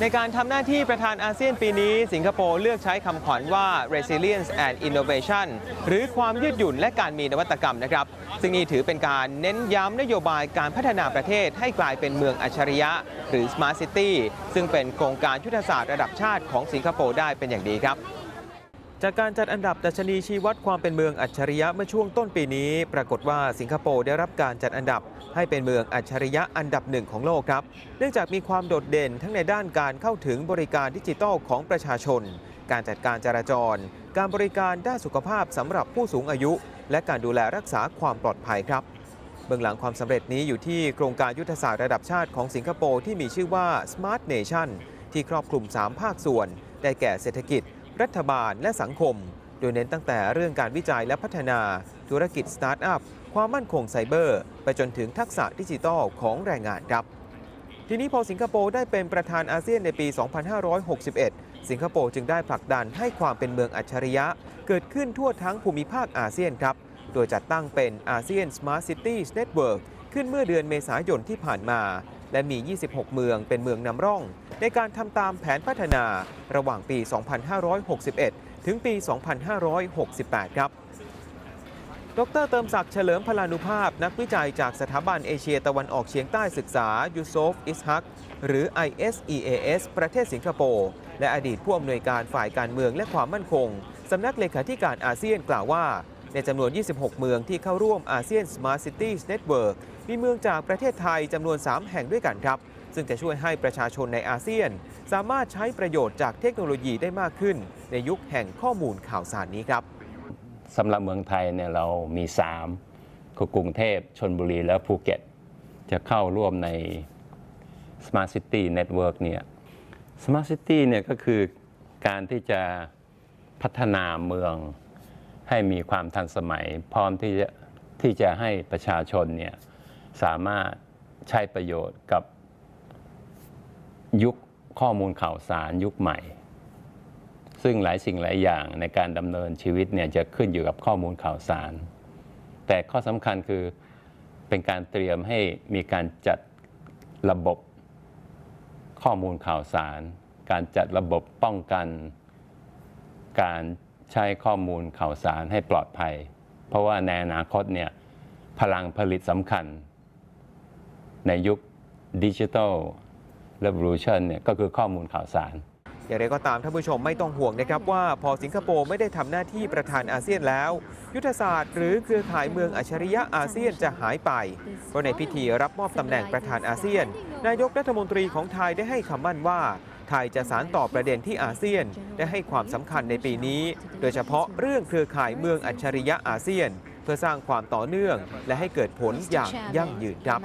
ในการทำหน้าที่ประธานอาเซียนปีนี้ สิงคโปร์เลือกใช้คำขวัญว่า resilience and innovation หรือความยืดหยุ่นและการมีนวัตกรรมนะครับ ซึ่งนี่ถือเป็นการเน้นย้ำนโยบายการพัฒนาประเทศให้กลายเป็นเมืองอัจฉริยะ หรือ smart city ซึ่งเป็นโครงการยุทธศาสตร์ระดับชาติของสิงคโปร์ได้เป็นอย่างดีครับ จากการจัดอันดับดัชนีชี้วัดความเป็นเมืองอัจฉริยะเมื่อช่วงต้นปีนี้ ปรากฏว่าสิงคโปร์ได้รับการจัดอันดับ ให้เป็นเมืองอัจฉริยะอันดับหนึ่งของโลกครับ เนื่องจากมีความโดดเด่นทั้งในด้านการเข้าถึงบริการดิจิทัลของประชาชน การจัดการจราจร การบริการด้านสุขภาพสำหรับผู้สูงอายุ และการดูแลรักษาความปลอดภัยครับเบื้องหลังความสำเร็จนี้อยู่ที่โครงการยุทธศาสตร์ระดับชาติของสิงคโปร์ที่มีชื่อว่า Smart Nation ที่ครอบคลุม 3 ภาคส่วน ได้แก่เศรษฐกิจ รัฐบาลและสังคม โดยเน้นตั้งแต่เรื่องการวิจัยและพัฒนา ธุรกิจสตาร์ทอัพ ความมั่นคงไซเบอร์ ไปจนถึงทักษะดิจิทัลของแรงงานครับ ทีนี้พอสิงคโปร์ได้เป็นประธานอาเซียนในปี 2561 สิงคโปร์จึงได้ผลักดันให้ความเป็นเมืองอัจฉริยะ เกิดขึ้นทั่วทั้งภูมิภาคอาเซียนครับ โดยจัดตั้งเป็นอาเซียน Smart Cities Network ขึ้นเมื่อเดือนเมษายนที่ผ่านมา และมี 26 เมืองเป็นเมืองนำร่อง ในการทำตามแผนพัฒนาระหว่างปี 2561 ถึงปี 2568 ครับ ดรเติมศักดิ์เฉลิมพลานุภาพ นักวิจัยจากสถาบันเอเชียตะวันออกเฉียงใต้ศึกษายูโซฟอิสฮักหรือ ISEAS ประเทศสิงคโปร์ และอดีตผู้อำนวยการฝ่ายการเมืองและความมั่นคง สำนักเลขาธิการอาเซียนกล่าวว่า ในจำนวน 26 เมืองที่เข้าร่วมอาเซียน Smart Cities Network มีเมืองจากประเทศไทยจำนวน 3 แห่งด้วยกันครับ ซึ่งจะช่วยให้ประชาชนในอาเซียน สามารถใช้ประโยชน์จากเทคโนโลยีได้มากขึ้น ในยุคแห่งข้อมูลข่าวสารนี้ครับสำหรับเมืองไทยเนี่ยเรามี 3 คือกรุงเทพชนบุรีและภูเก็ต จะเข้าร่วมใน Smart City Network เนี่ย Smart City เนี่ยก็คือการที่จะพัฒนาเมืองให้มีความทันสมัย พร้อมที่จะที่จะให้ประชาชนเนี่ยสามารถใช้ประโยชน์กับ ยุคข้อมูลข่าวสารยุคใหม่ ซึ่งหลายสิ่งหลายอย่างในการดำเนินชีวิตเนี่ยจะขึ้นอยู่กับข้อมูลข่าวสาร แต่ข้อสำคัญคือเป็นการเตรียมให้มีการจัดระบบข้อมูลข่าวสาร การจัดระบบป้องกัน การใช้ข้อมูลข่าวสารให้ปลอดภัย เพราะว่าในอนาคตเนี่ยพลังผลิตสำคัญ ในยุคดิจิทัล r e v o l u t i o n เนี่ยก็คือข้อมูลข่าวสาร อย่างไรก็ตามท่านผู้ชมไม่ต้องห่วงนะครับว่าพอสิงคโปร์ไม่ได้ทำหน้าที่ประธานอาเซียนแล้ว ยุทธศาสตร์หรือเครือข่ายเมืองอัจฉริยะอาเซียนจะหายไป เพราะในพิธีรับมอบตำแหน่งประธานอาเซียน นายกรัฐมนตรีของไทยได้ให้คำมั่นว่าไทยจะสารต่อประเด็นที่อาเซียนได้ให้ความสำคัญในปีนี้ โดยเฉพาะเรื่องเครือข่ายเมืองอัจฉริยะอาเซียน เพื่อสร้างความต่อเนื่อง และให้เกิดผลอย่างยั่งยืนครับ